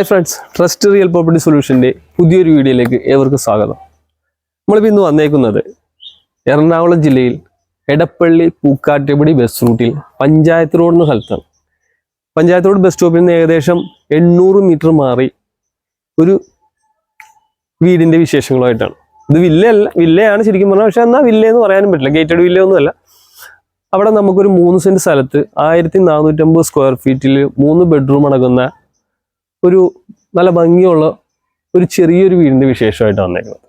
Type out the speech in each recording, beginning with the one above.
Hi friends trust real property സൊല്യൂഷന്റെ പുതിയൊരു വീഡിയോയിലേക്ക് ഏവർക്കും സ്വാഗതം. നമ്മളിപ്പോൾ ഇന്ന് വന്നേക്കുന്നത് എറണാകുളം ജില്ലയിൽ എടപ്പള്ളി പൂക്കാട്ടുപടി ബസ് റൂട്ടിൽ പഞ്ചായത്ത് റോഡ് എന്ന സ്ഥലത്താണ്. പഞ്ചായത്ത് റോഡ് ബസ് സ്റ്റോപ്പിൽ നിന്ന് ഏകദേശം എണ്ണൂറ് മീറ്റർ മാറി ഒരു വീടിന്റെ വിശേഷങ്ങളുമായിട്ടാണ്. ഇത് വില്ലയല്ല വില്ലയാണ് ശരിക്കും പറഞ്ഞാൽ പക്ഷേ എന്നാൽ വില്ലയെന്ന് പറയാനും പറ്റില്ല. ഗേറ്റഡ് വില്ല ഒന്നുമല്ല അവിടെ നമുക്കൊരു മൂന്ന് സെന്റ് സ്ഥലത്ത് ആയിരത്തി നാനൂറ്റമ്പത് സ്ക്വയർ ഫീറ്റിൽ മൂന്ന് ബെഡ്റൂം അടങ്ങുന്ന ഒരു നല്ല ഭംഗിയുള്ള ഒരു ചെറിയൊരു വീടിന്റെ വിശേഷമായിട്ട് വന്നേക്കുന്നത്.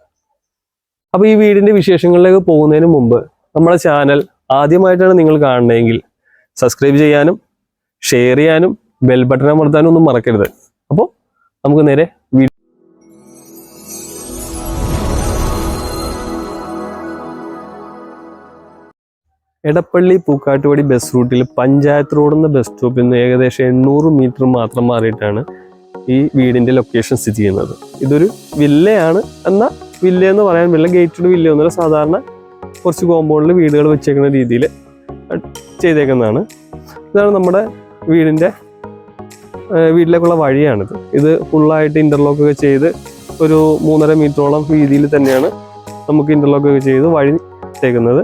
അപ്പോൾ ഈ വീടിന്റെ വിശേഷങ്ങളിലേക്ക് പോകുന്നതിന് മുമ്പ് നമ്മുടെ ചാനൽ ആദ്യമായിട്ടാണ് നിങ്ങൾ കാണുന്നതെങ്കിൽ സബ്സ്ക്രൈബ് ചെയ്യാനും ഷെയർ ചെയ്യാനും ബെൽ ബട്ടൺ അമർത്താനും ഒന്നും മറക്കരുത്. അപ്പോൾ നമുക്ക് നേരെ എടപ്പള്ളി പൂക്കാട്ടുപടി ബസ് റൂട്ടിൽ പഞ്ചായത്ത് റോഡിൽ നിന്ന് ബസ് സ്റ്റോപ്പിൽ നിന്ന് ഏകദേശം എണ്ണൂറ് മീറ്റർ മാത്രം മാറിയിട്ടാണ് ഈ വീടിന്റെ ലൊക്കേഷൻ സ്ഥിതി ചെയ്യുന്നത്. ഇതൊരു വില്ലയാണ് എന്ന വില്ല എന്ന് പറയാൻ വില്ല ഗേറ്റഡ് വില്ല ഒന്നുമില്ല. സാധാരണ കുറച്ച് കോമ്പൗണ്ടിൽ വീടുകൾ വെച്ചേക്കുന്ന രീതിയിൽ ചെയ്തേക്കുന്നതാണ്. ഇതാണ് നമ്മുടെ വീടിന്റെ വീട്ടിലേക്കുള്ള വഴിയാണിത്. ഇത് ഫുള്ളായിട്ട് ഇന്റർലോക്ക് ഒക്കെ ചെയ്ത് ഒരു മൂന്നര മീറ്ററോളം വീതിയിൽ തന്നെയാണ് നമുക്ക് ഇന്റർലോക്ക് ഒക്കെ ചെയ്ത് വഴി തേക്കുന്നത്.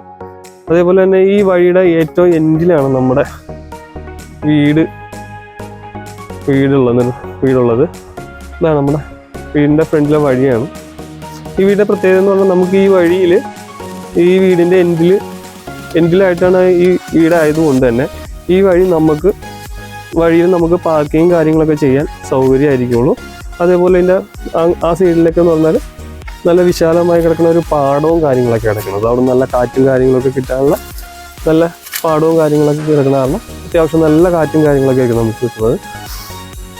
അതേപോലെ തന്നെ ഈ വഴിയുടെ ഏറ്റവും എൻഡിലാണ് നമ്മുടെ വീട്. വീടുള്ളത് വീടുള്ളത്. ഇതാണ് നമ്മുടെ വീടിന്റെ ഫ്രണ്ടിലെ വഴിയാണ്. ഈ വീടിന്റെ പ്രത്യേകത എന്ന് പറഞ്ഞാൽ നമുക്ക് ഈ വഴിയിൽ ഈ വീടിന്റെ എൻഡിൽ എൻഡിലായിട്ടാണ് ഈ വീടായതുകൊണ്ട് തന്നെ ഈ വഴി നമുക്ക് വഴിയിൽ നമുക്ക് പാർക്കിങ് കാര്യങ്ങളൊക്കെ ചെയ്യാൻ സൗകര്യമായിരിക്കുള്ളൂ. അതേപോലെ ആ- ആ സൈഡിലൊക്കെ എന്ന് പറഞ്ഞാൽ നല്ല വിശാലമായി കിടക്കുന്ന ഒരു പാടവും കാര്യങ്ങളൊക്കെ കിടക്കുന്നത്. അവിടെ നല്ല കാറ്റും കാര്യങ്ങളൊക്കെ കിട്ടാനുള്ള നല്ല പാടവും കാര്യങ്ങളൊക്കെ കിടക്കുന്ന കാരണം അത്യാവശ്യം നല്ല കാറ്റും കാര്യങ്ങളൊക്കെ ആയിരിക്കും നമുക്ക് കിട്ടുന്നത്.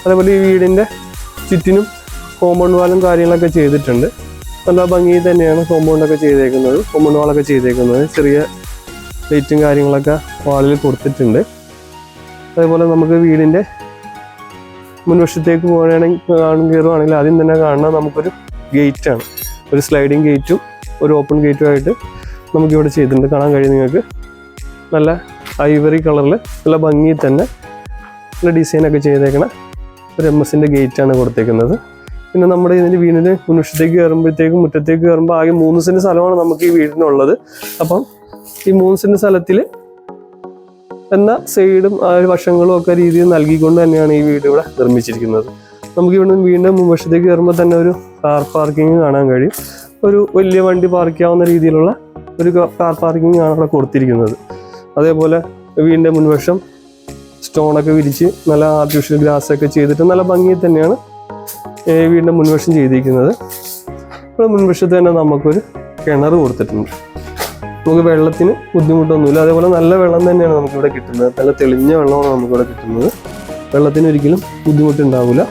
അതേപോലെ ഈ വീടിന്റെ ചുറ്റിനും കോമ്പൗണ്ട് വാളും കാര്യങ്ങളൊക്കെ ചെയ്തിട്ടുണ്ട്. നല്ല ഭംഗി തന്നെയാണ് കോമ്പൗണ്ടൊക്കെ ചെയ്തേക്കുന്നത്. കോമ്പൗണ്ട് വാളൊക്കെ ചെയ്തേക്കുന്നത്. ചെറിയ ലൈറ്റും കാര്യങ്ങളൊക്കെ വാളിൽ കൊടുത്തിട്ടുണ്ട്. അതേപോലെ നമുക്ക് വീടിന്റെ മുൻവശത്തേക്ക് പോകുകയാണെങ്കിൽ കയറുകയാണെങ്കിൽ ആദ്യം തന്നെ കാണുന്ന നമുക്കൊരു ഗേറ്റാണ് ഒരു സ്ലൈഡിങ് ഗേറ്റും ഒരു ഓപ്പൺ ഗേറ്റും ആയിട്ട് നമുക്കിവിടെ ചെയ്തിട്ടുണ്ട്. കാണാൻ കഴിയും നിങ്ങൾക്ക്. നല്ല ഐവറി കളറിൽ നല്ല ഭംഗിയിൽ തന്നെ നല്ല ഡിസൈനൊക്കെ ചെയ്തേക്കണ ഒരു എം എസിന്റെ ഗേറ്റാണ് കൊടുത്തേക്കുന്നത്. പിന്നെ നമ്മുടെ ഇതിന്റെ വീടിന്റെ മുൻവശത്തേക്ക് കയറുമ്പോഴത്തേക്കും മുറ്റത്തേക്ക് കയറുമ്പോൾ ആകെ മൂന്ന് സെന്റ് സ്ഥലമാണ് നമുക്ക് ഈ വീടിനുള്ളത്. അപ്പം ഈ മൂന്ന് സെന്റ് സ്ഥലത്തിൽ എന്ന സൈഡും ആ ഒരു വശങ്ങളും ഒക്കെ രീതിയിൽ നൽകിക്കൊണ്ട് തന്നെയാണ് ഈ വീട് ഇവിടെ നിർമ്മിച്ചിരിക്കുന്നത്. നമുക്ക് ഇവിടെ വീണ്ടും മുൻവശത്തേക്ക് കയറുമ്പോൾ തന്നെ ഒരു കാർ പാർക്കിംഗ് കാണാൻ കഴിയും. ഒരു വലിയ വണ്ടി പാർക്ക് ചെയ്യാവുന്ന രീതിയിലുള്ള ഒരു കാർ പാർക്കിംഗ് ആണ് അവിടെ കൊടുത്തിരിക്കുന്നത്. അതേപോലെ വീടിന്റെ മുൻവശം സ്റ്റോണൊക്കെ വിരിച്ച് നല്ല ആർട്ടിഫിഷ്യൽ ഗ്രാസ് ഒക്കെ ചെയ്തിട്ട് നല്ല ഭംഗിയിൽ തന്നെയാണ് വീടിന്റെ മുൻവശം ചെയ്തിരിക്കുന്നത്. ഇവിടെ മുൻവശത്ത് തന്നെ നമുക്കൊരു കിണർ കൊടുത്തിട്ടുണ്ട്. നമുക്ക് വെള്ളത്തിന് ബുദ്ധിമുട്ടൊന്നുമില്ല. അതേപോലെ നല്ല വെള്ളം തന്നെയാണ് നമുക്കിവിടെ കിട്ടുന്നത്. നല്ല തെളിഞ്ഞ വെള്ളമാണ് നമുക്കിവിടെ കിട്ടുന്നത്. വെള്ളത്തിന് ഒരിക്കലും ബുദ്ധിമുട്ടുണ്ടാവില്ല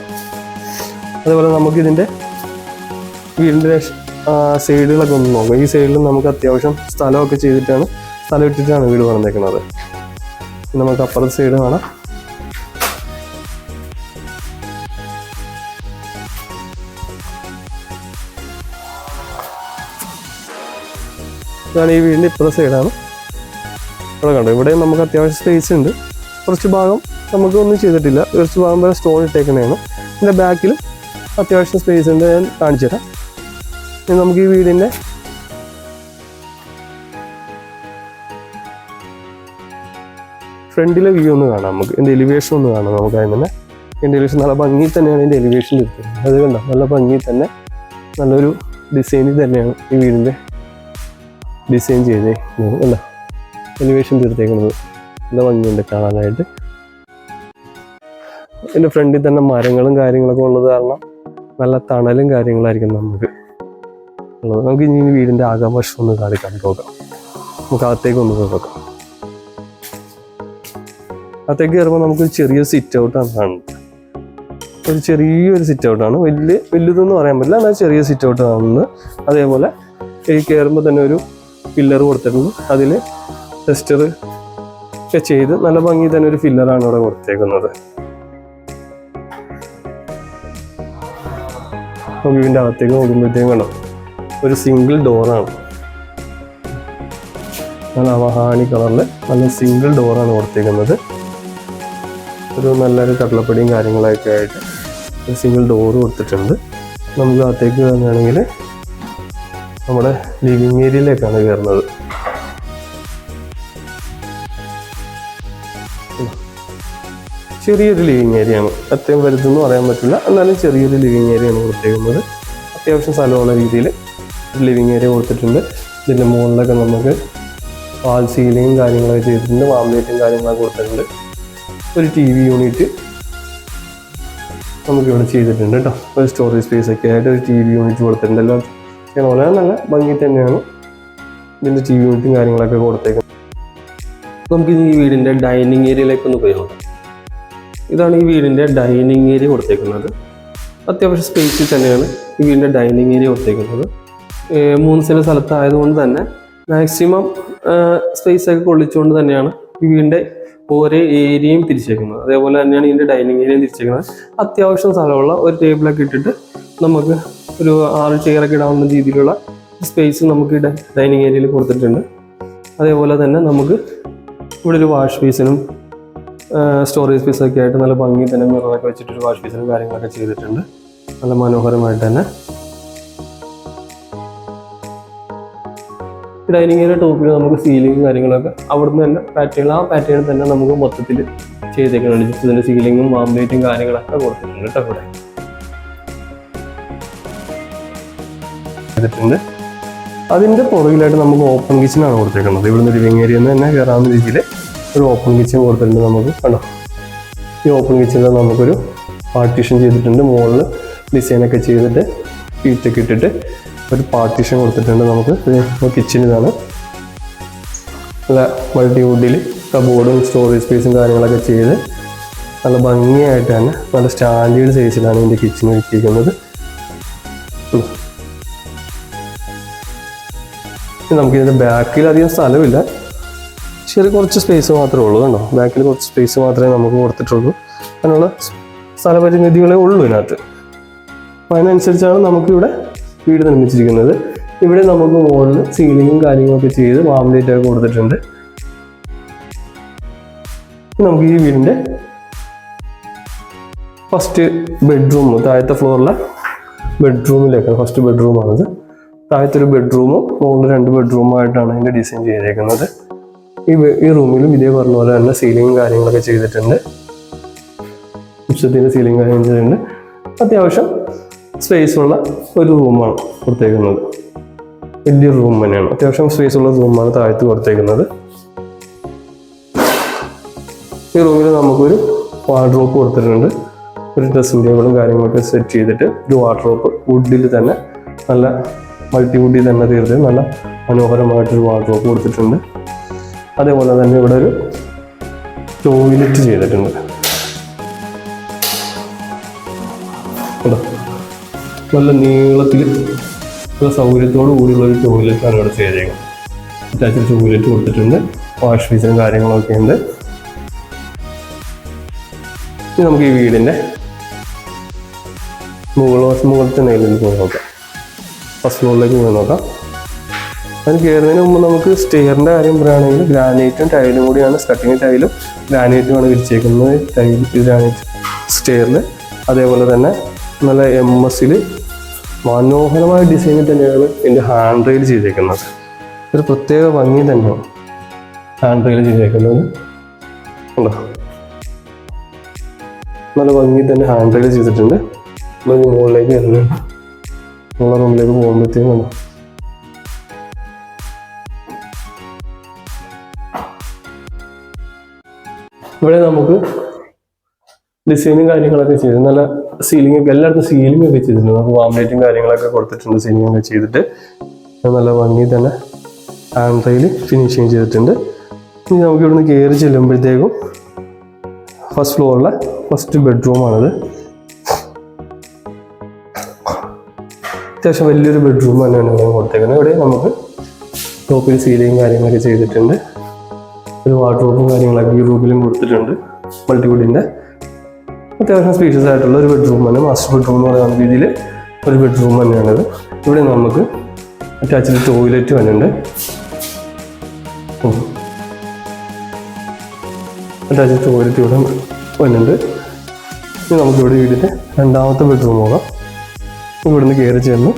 അതേപോലെ നമുക്കിതിന്റെ വീടിന്റെ സൈഡുകളൊക്കെ ഒന്ന് നോക്കാം. ഈ സൈഡിൽ നമുക്ക് അത്യാവശ്യം സ്ഥലമൊക്കെ ചെയ്തിട്ടാണ് സ്ഥലം ഇട്ടിട്ടാണ് വീട് പണിതേക്കുന്നത് നമുക്ക് അപ്പുറത്തെ സൈഡ് കാണാം. ഇതാണ് ഈ വീടിന്റെ ഇപ്പുറത്തെ സൈഡാണ് ഇവിടെ കണ്ടോ ഇവിടെ നമുക്ക് അത്യാവശ്യം സ്പേസ് ഉണ്ട്. കുറച്ച് ഭാഗം നമുക്ക് ഒന്നും ചെയ്തിട്ടില്ല. കുറച്ച് ഭാഗം വരെ സ്റ്റോൺ ഇട്ടേക്കുന്നതാണ്. ഇതിന്റെ ബാക്കിൽ അത്യാവശ്യം സ്പേസ് ഉണ്ട് ഞാൻ കാണിച്ചു തരാം ഇനി നമുക്ക് ഈ വീടിന്റെ ഫ്രണ്ടിലെ വ്യൂ ഒന്ന് കാണാം നമുക്ക്. എന്റെ എലിവേഷൻ ഒന്ന് കാണാം നമുക്ക് അതിന് എന്റെ എലിവേഷൻ നല്ല ഭംഗി തന്നെയാണ് എന്റെ എലിവേഷൻ ഇരിക്കുന്നത്. അത് നല്ല ഭംഗി തന്നെ. നല്ലൊരു ഡിസൈനിൽ തന്നെയാണ് ഈ വീടിന്റെ ഡിസൈൻ ചെയ്തേ. അല്ല എലിവേഷൻ തീർത്തേക്കുന്നത്. നല്ല ഭംഗിയുണ്ട് കാണാനായിട്ട്. എന്റെ ഫ്രണ്ടിൽ തന്നെ മരങ്ങളും കാര്യങ്ങളൊക്കെ ഉള്ളത് കാരണം നല്ല തണലും കാര്യങ്ങളായിരിക്കും നമുക്ക്. ഉള്ളത്. നമുക്ക് ഇനി വീടിന്റെ ആകാംക്ഷം ഒന്ന് കാണിക്കാൻ നോക്കാം നമുക്ക് അകത്തേക്ക് ഒന്ന് നോക്കാം അകത്തേക്ക് കയറുമ്പോൾ നമുക്കൊരു ചെറിയ സിറ്റ് ഔട്ടാണ് കാണുന്നത് ഒരു ചെറിയൊരു സിറ്റ് ഔട്ടാണ് വലിയ വലുതെന്ന് പറയാൻ പറ്റില്ല. എന്നാൽ ചെറിയ സിറ്റ് ഔട്ട് കാണുന്നത് അതേപോലെ ഈ കയറുമ്പോൾ തന്നെ ഒരു പില്ലർ കൊടുത്തിട്ടുണ്ട്. അതിൽ ടെസ്റ്റർ ഒക്കെ ചെയ്ത് നല്ല ഭംഗി തന്നെ ഒരു ഫില്ലറാണ് ഇവിടെ കൊടുത്തേക്കുന്നത്. വീടിന്റെ അകത്തേക്ക് നോക്കുമ്പോഴത്തേക്കും കണ്ടോ? ഒരു സിംഗിൾ ഡോറാണ് നല്ല അവഹാനി കളറിൽ നല്ല സിംഗിൾ ഡോറാണ് കൊടുത്തേക്കുന്നത്. ഒരു നല്ലൊരു കടലപ്പൊടിയും കാര്യങ്ങളൊക്കെ ആയിട്ട് സിംഗിൾ ഡോറ് കൊടുത്തിട്ടുണ്ട്. നമുക്ക് അകത്തേക്ക് കയറുകയാണെങ്കിൽ നമ്മുടെ ലിവിങ് ഏരിയയിലേക്കാണ് കയറുന്നത്. ചെറിയൊരു ലിവിങ് ഏരിയ ആണ്. അത്രയും വലുതെന്ന് പറയാൻ പറ്റില്ല. എന്നാലും ചെറിയൊരു ലിവിങ് ഏരിയ ആണ് കൊടുത്തേക്കുന്നത്. അത്യാവശ്യം സ്ഥലമുള്ള രീതിയിൽ ലിവിങ് ഏരിയ കൊടുത്തിട്ടുണ്ട്. ഇതിന്റെ മുകളിലൊക്കെ നമുക്ക് വാൾ സീലിങ്ങും കാര്യങ്ങളൊക്കെ ചെയ്തിട്ടുണ്ട്. വാംലേറ്റും കാര്യങ്ങളൊക്കെ കൊടുത്തിട്ടുണ്ട്. ഒരു ടി വി യൂണിറ്റ് നമുക്കിവിടെ ചെയ്തിട്ടുണ്ട് കേട്ടോ. ഒരു സ്റ്റോറേജ് സ്പേസ് ഒക്കെ ആയിട്ട് ഒരു ടി വി യൂണിറ്റ് കൊടുത്തിട്ടുണ്ട് എല്ലാം വളരെ നല്ല ഭംഗി തന്നെയാണ്. ഇതിന്റെ ടി വി യൂണിറ്റും കാര്യങ്ങളൊക്കെ കൊടുത്തേക്കുന്നത്. നമുക്ക് ഈ വീടിന്റെ ഡൈനിങ് ഏരിയയിലേക്ക് ഒന്ന് പോയി നോക്കാം. ഇതാണ് ഈ വീടിന്റെ ഡൈനിങ് ഏരിയ കൊടുത്തേക്കുന്നത്. അത്യാവശ്യം സ്പേസിൽ തന്നെയാണ് ഈ വീടിന്റെ ഡൈനിങ് ഏരിയ കൊടുത്തേക്കുന്നത്. മൂന്ന് സെന്റ് സ്ഥലത്തായതുകൊണ്ട് തന്നെ മാക്സിമം സ്പേസ് ഒക്കെ കൊള്ളിച്ചുകൊണ്ട് തന്നെയാണ് ഈ വീടിന്റെ ഓരോ ഏരിയയും തിരിച്ചേക്കുന്നത്. അതേപോലെ തന്നെയാണ് ഇതിന്റെ ഡൈനിങ് ഏരിയയും തിരിച്ചേക്കുന്നത്. അത്യാവശ്യം സ്ഥലമുള്ള ഒരു ടേബിളൊക്കെ ഇട്ടിട്ട് നമുക്ക് ഒരു ആറ് ചെയറൊക്കെ ഇടാവുന്ന രീതിയിലുള്ള സ്പേസ് നമുക്ക് ഡൈനിങ് ഏരിയയിൽ കൊടുത്തിട്ടുണ്ട്. അതേപോലെ തന്നെ നമുക്ക് ഇവിടെ ഒരു വാഷ് ബേസിനും സ്റ്റോറേജ് സ്പേസ് ഒക്കെ ആയിട്ട് നല്ല ഭംഗി തന്നെ മിററൊക്കെ വെച്ചിട്ട് ഒരു വാഷ് ബേസിനും കാര്യങ്ങളൊക്കെ ചെയ്തിട്ടുണ്ട്. നല്ല മനോഹരമായിട്ട് തന്നെ ഡൈനിങ് ഏരിയ ടോപ്പിൽ നമുക്ക് സീലിംഗ് കാര്യങ്ങളൊക്കെ അവിടുന്ന് തന്നെ പാറ്റേൺ ആ പാറ്റേൺ തന്നെ നമുക്ക് മൊത്തത്തിൽ ചെയ്തേക്കുന്നുണ്ട് ജസ്റ്റ് ഇതിന്റെ സീലിങ്ങും വാമ്പേറ്റും കാര്യങ്ങളൊക്കെ കൊടുത്തിട്ടുണ്ട് കേട്ടോ ഇവിടെ. ചെയ്തിട്ടുണ്ട് അതിന്റെ പുറകിലായിട്ട് നമുക്ക് ഓപ്പൺ കിച്ചനാണ് കൊടുത്തേക്കുന്നത്. ഇവിടുന്ന് ലിവിങ് ഏരിയ തന്നെ കയറാവുന്ന രീതിയിൽ ഒരു ഓപ്പൺ കിച്ചൺ കൊടുത്തിട്ടുണ്ട് നമുക്ക് കണ്ടോ? ഈ ഓപ്പൺ കിച്ചണിൽ നമുക്കൊരു പാർട്ടീഷൻ ചെയ്തിട്ടുണ്ട്. മുകളിൽ ഡിസൈനൊക്കെ ചെയ്തിട്ട് ഈറ്റൊക്കെ ഇട്ടിട്ട് ഒരു പാർട്ടീഷൻ കൊടുത്തിട്ടുണ്ട് നമുക്ക്. കിച്ചൺ ഇതാണ്. നല്ല മൾട്ടി വുഡിൽ കബോർഡും സ്റ്റോറേജ് സ്പേസും കാര്യങ്ങളൊക്കെ ചെയ്ത് നല്ല ഭംഗിയായിട്ട് തന്നെ നല്ല സ്റ്റാൻഡേർഡ് സൈസിലാണ് ഇതിന്റെ കിച്ചൺ വെച്ചിരിക്കുന്നത്. നമുക്കിതിന്റെ ബാക്കിൽ അധികം സ്ഥലമില്ല. ചെറിയ കുറച്ച് സ്പേസ് മാത്രമേ ഉള്ളൂ കണ്ടോ? ബാക്കിൽ കുറച്ച് സ്പേസ് മാത്രമേ നമുക്ക് കൊടുത്തിട്ടുള്ളൂ. അതിനുള്ള സ്ഥലപരിമിതികളേ ഉള്ളൂ ഇതിനകത്ത്. അപ്പം അതിനനുസരിച്ചാണ് നമുക്കിവിടെ വീട് നിർമ്മിച്ചിരിക്കുന്നത്. ഇവിടെ നമുക്ക് മുകളിൽ സീലിങ്ങും കാര്യങ്ങളൊക്കെ ചെയ്ത് വാംലേറ്റ് ഒക്കെ കൊടുത്തിട്ടുണ്ട്. നമുക്ക് ഈ വീടിന്റെ ഫസ്റ്റ് ബെഡ്റൂം താഴത്തെ ഫ്ലോറിലെ ബെഡ്റൂമിലേക്കാണ് ഫസ്റ്റ് ബെഡ്റൂമാണിത് താഴത്തെ ഒരു ബെഡ്റൂമും മുകളിൽ രണ്ട് ബെഡ്റൂമായിട്ടാണ് ഇതിന്റെ ഡിസൈൻ ചെയ്തേക്കുന്നത് ഈ ഈ റൂമിലും ഇതേ പറഞ്ഞ പോലെ തന്നെ സീലിങ്ങും കാര്യങ്ങളൊക്കെ ചെയ്തിട്ടുണ്ട്. ഉച്ചത്തിന്റെ സീലിംഗ് കാര്യങ്ങൾ ചെയ്തിട്ടുണ്ട്. അത്യാവശ്യം സ്പേസ് ഉള്ള ഒരു റൂമാണ് കൊടുത്തേക്കുന്നത്. വലിയൊരു റൂം തന്നെയാണ്. അത്യാവശ്യം സ്പേസ് ഉള്ള റൂമാണ് താഴത്ത് കൊടുത്തേക്കുന്നത്. ഈ റൂമിൽ നമുക്കൊരു വാർഡ്രോപ്പ് കൊടുത്തിട്ടുണ്ട്. ഒരു ഡ്രസ്സിംഗ് ടേബിളും കാര്യങ്ങളൊക്കെ സെറ്റ് ചെയ്തിട്ട് ഒരു വാർഡ്രോപ്പ് വുഡിൽ തന്നെ നല്ല മൾട്ടി വുഡിൽ തന്നെ തീർത്ത് നല്ല മനോഹരമായിട്ടൊരു വാർഡ്രോപ്പ് കൊടുത്തിട്ടുണ്ട്. അതേപോലെ തന്നെ ഇവിടെ ഒരു ടോയ്ലറ്റ് ചെയ്തിട്ടുണ്ട്. നല്ല നീളത്തിൽ നല്ല സൗകര്യത്തോടു കൂടിയുള്ള ഒരു ടോയ്ലറ്റാണ് ഇവിടെ ചെയ്തേക്കുന്നത് അറ്റാച്ച്ഡ് ടോയ്ലറ്റ് കൊടുത്തിട്ടുണ്ട്. വാഷ് ബേസിനും കാര്യങ്ങളൊക്കെ ഉണ്ട്. ഇനി നമുക്ക് ഈ വീടിന്റെ മുകൾ വശം മുകളിലത്തെ നിലയിൽ പോയി നോക്കാം. ഫസ്റ്റ് ഫ്ലോറിലേക്ക് പോയി നോക്കാം. അതിന് കയറുന്നതിന് മുമ്പ് നമുക്ക് സ്റ്റെയറിന്റെ കാര്യം പറയുകയാണെങ്കിൽ ഗ്രാനൈറ്റും ടൈലും കൂടിയാണ്. സ്കട്ടിങ് ടൈലും ഗ്രാനൈറ്റുമാണ് വിരിച്ചേക്കുന്നത്. ടൈൽ ഗ്രാനൈറ്റ് സ്റ്റെയറിൽ അതേപോലെ തന്നെ നല്ല എം എസിൽ മനോഹരമായ ഡിസൈനിൽ തന്നെയാണ് ഇതിന്റെ ഹാൻഡ് റെയിൽ ചെയ്തേക്കുന്നത്. ഒരു പ്രത്യേക ഭംഗി തന്നെ ഹാൻഡ് റെയിൽ ചെയ്തേക്കുന്നത്. ഉണ്ടോ? നല്ല ഭംഗി തന്നെ ഹാൻഡ് റെയിൽ ചെയ്തിട്ടുണ്ട്. നമ്മൾ മുകളിലേക്ക് വരുന്നുണ്ട് നമ്മളെ റൂമിലേക്ക് പോകുമ്പോഴത്തേക്കും കണ്ടോ? ഇവിടെ നമുക്ക് ഡിസൈനും കാര്യങ്ങളൊക്കെ ചെയ്തു. നല്ല സീലിംഗ് ഒക്കെ എല്ലായിടത്തും സീലിംഗ് ഒക്കെ ചെയ്തിട്ടുണ്ട്. നമുക്ക് വാംലേറ്റും കാര്യങ്ങളൊക്കെ കൊടുത്തിട്ടുണ്ട് സീലിംഗ് ഒക്കെ ചെയ്തിട്ട്. നല്ല ഭംഗി തന്നെ. ആൻഡ്രയിൽ ഫിനിഷിങ് ചെയ്തിട്ടുണ്ട്. ഇനി നമുക്ക് ഇവിടുന്ന് കയറി ചെല്ലുമ്പോഴത്തേക്കും ഫസ്റ്റ് ഫ്ലോറിലെ ഫസ്റ്റ് ബെഡ്റൂമാണിത് അത്യാവശ്യം വലിയൊരു ബെഡ്റൂം തന്നെയാണ് ഇവിടെ കൊടുത്തേക്കുന്നത്. ഇവിടെ നമുക്ക് ടോപ്പിൽ സീലിംഗ് കാര്യങ്ങളൊക്കെ ചെയ്തിട്ടുണ്ട്. ഒരു വാർഡ്രോബും കാര്യങ്ങളൊക്കെ ഈ റൂമിലും കൊടുത്തിട്ടുണ്ട്. മൾട്ടിവുഡിന്റെ അത്യാവശ്യം സ്പീഷ്യസ് ആയിട്ടുള്ള ഒരു ബെഡ്റൂം തന്നെ മാസ്റ്റർ ബെഡ്റൂം എന്ന് പറയുന്ന രീതിയിൽ ഒരു ബെഡ്റൂം തന്നെയാണിത്. ഇവിടെ നമുക്ക് അറ്റാച്ച്ഡ് ടോയ്ലറ്റ് വന്നിട്ടുണ്ട് അറ്റാച്ച്ഡ് ടോയ്ലറ്റ് ഇവിടെ വന്നിട്ടുണ്ട് ഇനി നമുക്ക് ഇവിടെ വീടിന്റെ രണ്ടാമത്തെ ബെഡ്റൂം പോകാം ഇവിടുന്ന് കയറി ചെന്ന്.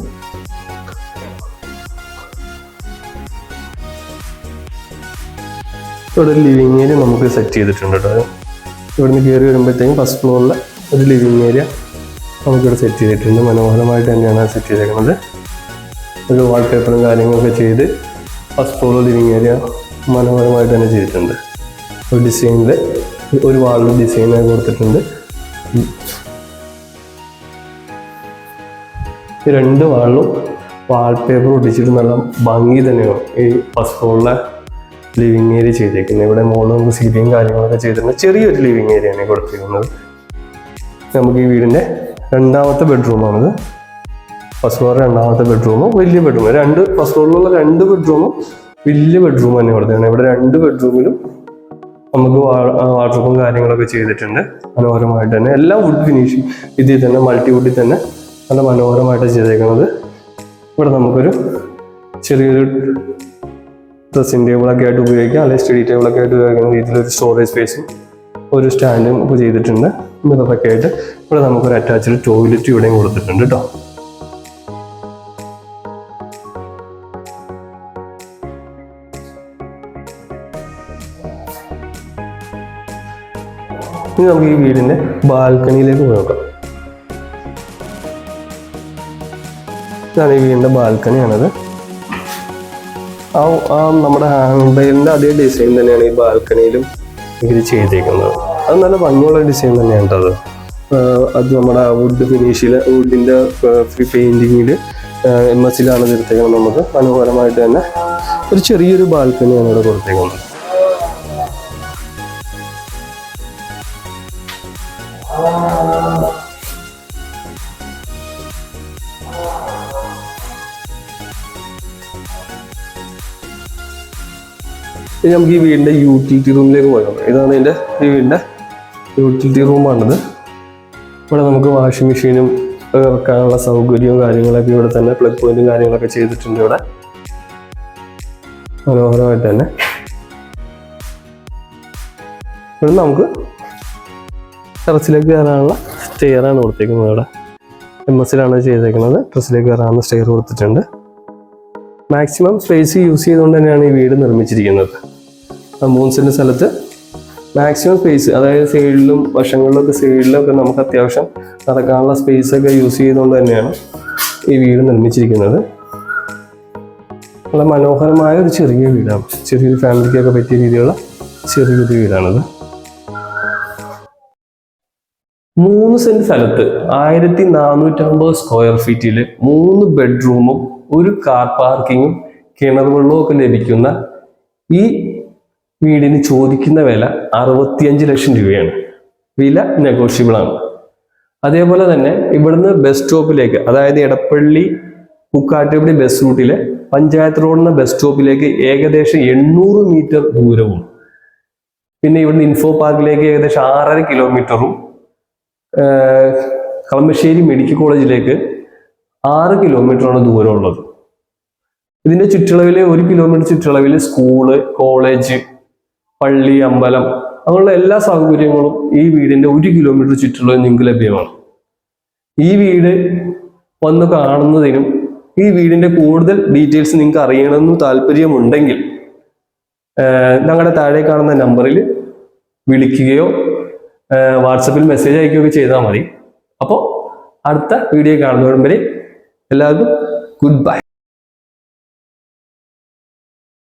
ഇവിടെ ലിവിങ് ഏരിയ നമുക്ക് സെറ്റ് ചെയ്തിട്ടുണ്ട് കേട്ടോ ഇവിടുന്ന് കയറി വരുമ്പോഴത്തേക്കും ഫസ്റ്റ് ഫ്ലോറിലെ ഒരു ലിവിങ് ഏരിയ നമുക്കിവിടെ സെറ്റ് ചെയ്തിട്ടുണ്ട്. മനോഹരമായിട്ട് തന്നെയാണ് സെറ്റ് ചെയ്തേക്കുന്നത്. ഒരു വാൾ പേപ്പറും കാര്യങ്ങളൊക്കെ ചെയ്ത് ഫസ്റ്റ് ഫ്ലോർ ലിവിങ് ഏരിയ മനോഹരമായിട്ട് തന്നെ ചെയ്തിട്ടുണ്ട്. ഒരു ഡിസൈനിൽ ഒരു വാളിൽ ഡിസൈനായി കൊടുത്തിട്ടുണ്ട്. രണ്ട് വാളിലും വാൾ പേപ്പർ ഒട്ടിച്ചിട്ട് നല്ല ഭംഗി തന്നെയാണ് ഈ ഫസ്റ്റ് ഫ്ലോറിലെ ലിവിങ് ഏരിയ ചെയ്തേക്കുന്നത്. ഇവിടെ മുകളിൽ നമുക്ക് സീലിംഗ് കാര്യങ്ങളൊക്കെ ചെയ്തിട്ടുണ്ട്. ചെറിയൊരു ലിവിങ് ഏരിയയാണ് കൊടുത്തിരിക്കുന്നത്. നമുക്ക് ഈ വീടിന്റെ രണ്ടാമത്തെ ബെഡ്റൂമാണിത് ഫസ്റ്റ് ഫ്ലോർ രണ്ടാമത്തെ ബെഡ്റൂമും വലിയ ബെഡ്റൂം രണ്ട് ഫസ്റ്റ് ഫ്ലോറിലുള്ള രണ്ട് ബെഡ്റൂമും വലിയ ബെഡ്റൂം തന്നെ കൊടുത്തതാണ് ഇവിടെ രണ്ട് ബെഡ്റൂമിലും നമുക്ക് വാട്ടർപ്പും കാര്യങ്ങളൊക്കെ ചെയ്തിട്ടുണ്ട്. മനോഹരമായിട്ട് തന്നെ. എല്ലാം വുഡ് ഫിനിഷിങ് ഇതിൽ തന്നെ മൾട്ടി വുഡിൽ തന്നെ നല്ല മനോഹരമായിട്ട് ചെയ്തേക്കുന്നത്. ഇവിടെ നമുക്കൊരു ചെറിയൊരു ഡ്രസ്സിംഗ് ടേബിളൊക്കെ ആയിട്ട് ഉപയോഗിക്കാം. അല്ലെങ്കിൽ സ്റ്റഡി ടേബിളൊക്കെ ആയിട്ട് ഉപയോഗിക്കുന്ന രീതിയിൽ ഒരു സ്റ്റോറേജ് സ്പേസും ഒരു സ്റ്റാൻഡും ഒക്കെ ചെയ്തിട്ടുണ്ട്. ഇതൊക്കെ ആയിട്ട് ഇവിടെ നമുക്കൊരു അറ്റാച്ച്ഡ് ടോയ്ലറ്റ് ഇവിടെയും കൊടുത്തിട്ടുണ്ട് കേട്ടോ ഇനി നമുക്ക് ഈ വീടിന്റെ ബാൽക്കണിയിലേക്ക് നോക്കാം ഇതാണ് ഈ വീടിന്റെ ബാൽക്കണിയാണത്. ആ നമ്മുടെ ഹാൻഡ്ബൈലിന്റെ അതേ ഡിസൈൻ തന്നെയാണ് ഈ ബാൽക്കണിയിലും ഇവർ ചെയ്തേക്കുന്നത്. അത് നല്ല ഭംഗിയുള്ള ഡിസൈൻ തന്നെയാണ് അത്. അത് നമ്മുടെ വുഡ് ഫിനിഷിൽ വുഡിന്റെ പെയിന്റിങ്ങിൽ എം എസ് സിയിലാണ് തീർത്തേക്കുന്നത് നമുക്ക് മനോഹരമായിട്ട് തന്നെ ഒരു ചെറിയൊരു ബാൽക്കണിയാണ് ഇവിടെ കൊടുത്തേക്കുന്നത്. ഇനി നമുക്ക് ഈ വീടിന്റെ യൂട്ടിലിറ്റി റൂമിലേക്ക് പോകാം. ഇതാണ് എന്റെ ഈ വീടിന്റെ യൂട്ടിലിറ്റി റൂമാണിത് ഇവിടെ നമുക്ക് വാഷിംഗ് മെഷീനും വെക്കാനുള്ള സൗകര്യവും കാര്യങ്ങളൊക്കെ ഇവിടെ തന്നെ പ്ലഗ് പോയിന്റും കാര്യങ്ങളൊക്കെ ചെയ്തിട്ടുണ്ട് ഇവിടെ. മനോഹരമായിട്ട് തന്നെ. ഇവിടെ നമുക്ക് ടെറസിലേക്ക് കയറാനുള്ള സ്റ്റെയറാണ് കൊടുത്തേക്കുന്നത് ഇവിടെ. എം എസിലാണ് ചെയ്തേക്കുന്നത്. ടെറസിലേക്ക് കയറാനുള്ള സ്റ്റെയർ കൊടുത്തിട്ടുണ്ട്. മാക്സിമം സ്പേസ് യൂസ് ചെയ്തുകൊണ്ട് തന്നെയാണ് ഈ വീട് നിർമ്മിച്ചിരിക്കുന്നത്. മൂന്ന് സെന്റ് സ്ഥലത്ത് മാക്സിമം സ്പേസ് അതായത് സൈഡിലും വശങ്ങളിലൊക്കെ സൈഡിലൊക്കെ നമുക്ക് അത്യാവശ്യം നടക്കാനുള്ള സ്പേസ് ഒക്കെ യൂസ് ചെയ്തുകൊണ്ട് തന്നെയാണ് ഈ വീട് നിർമ്മിച്ചിരിക്കുന്നത്. നല്ല മനോഹരമായ ഒരു ചെറിയ വീടാണ്. ചെറിയൊരു ഫാമിലിക്കൊക്കെ പറ്റിയ രീതിയിലുള്ള ചെറിയൊരു വീടാണിത്. മൂന്ന് സെന്റ് സ്ഥലത്ത് ആയിരത്തി നാനൂറ്റമ്പത് സ്ക്വയർ ഫീറ്റിൽ മൂന്ന് ബെഡ്റൂമും ഒരു കാർ പാർക്കിങ്ങും കിണർ വെള്ളവും ഒക്കെ ലഭിക്കുന്ന ഈ വീടിന് ചോദിക്കുന്ന വില അറുപത്തിയഞ്ച് ലക്ഷം രൂപയാണ്. വില നെഗോഷ്യബിൾ ആണ്. അതേപോലെ തന്നെ ഇവിടുന്ന് ബസ് സ്റ്റോപ്പിലേക്ക് അതായത് എടപ്പള്ളി പൂക്കാട്ടുപടി ബസ് റൂട്ടിലെ പഞ്ചായത്ത് റോഡിന്റെ ബസ് സ്റ്റോപ്പിലേക്ക് ഏകദേശം എണ്ണൂറ് മീറ്റർ ദൂരവും. പിന്നെ ഇവിടുന്ന് ഇൻഫോ പാർക്കിലേക്ക് ഏകദേശം ആറര കിലോമീറ്ററും കളമശ്ശേരി മെഡിക്കൽ കോളേജിലേക്ക് ആറ് കിലോമീറ്ററാണ് ദൂരമുള്ളത്. ഇതിന്റെ ചുറ്റളവിൽ ഒരു കിലോമീറ്റർ ചുറ്റളവിൽ സ്കൂൾ കോളേജ് പള്ളി അമ്പലം അങ്ങനെയുള്ള എല്ലാ സൗകര്യങ്ങളും ഈ വീടിന്റെ ഒരു കിലോമീറ്റർ ചുറ്റുള്ള നിങ്ങൾക്ക് ലഭ്യമാണ്. ഈ വീട് വന്ന് കാണുന്നതിനും ഈ വീടിന്റെ കൂടുതൽ ഡീറ്റെയിൽസ് നിങ്ങൾക്ക് അറിയണമെന്ന് താല്പര്യമുണ്ടെങ്കിൽ ഞങ്ങളുടെ താഴെ കാണുന്ന നമ്പറിൽ വിളിക്കുകയോ വാട്സപ്പിൽ മെസ്സേജ് അയക്കുകയോ ചെയ്താൽ മതി. അപ്പോൾ അടുത്ത വീഡിയോ കാണുന്നവരും വരെ എല്ലാവർക്കും ഗുഡ് ബൈ